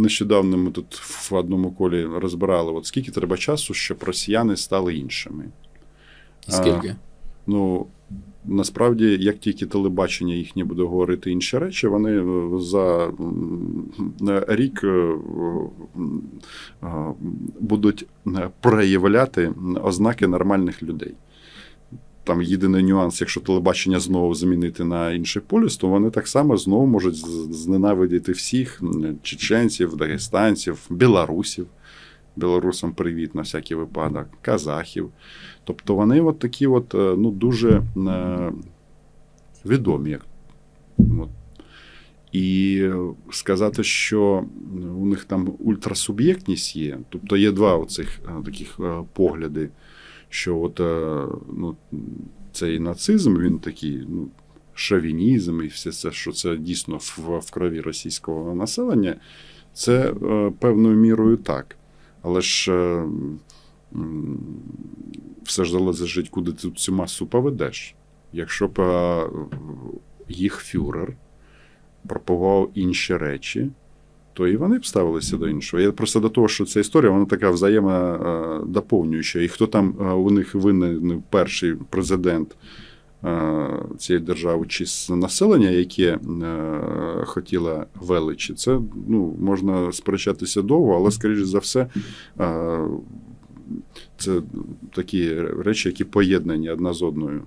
нещодавно ми тут в одному колі розбирали, от скільки треба часу, щоб росіяни стали іншими. І скільки? Ну, насправді, як тільки телебачення їхнє буде говорити інші речі, вони е, за рік е, е, будуть проявляти ознаки нормальних людей. Там єдиний нюанс, якщо телебачення знову замінити на інший полюс, то вони так само знову можуть зненавидіти всіх чеченців, дагестанців, білорусів. Білорусам привіт на всякий випадок, казахів. Тобто вони от такі от, е, ну, дуже е, відомі. От. І сказати, що у них там ультрасуб'єктність є. Тобто є два оцих е, таких погляди, що от, е, ну, цей нацизм, він такий, ну, шовінізм і все це, що це дійсно в, в крові російського населення, це е, певною мірою так. Але ж е, все ж залежить, куди ти цю масу поведеш. Якщо б їх фюрер пропагував інші речі, то і вони б ставилися до іншого. Я просто до того, що ця історія вона така взаємодоповнююча. І хто там е, у них винен перший президент е, цієї держави чи населення, яке е, хотіло величі, це ну, можна сперечатися довго, але, скоріш за все, е, це такі речі, які поєднані одна з одною.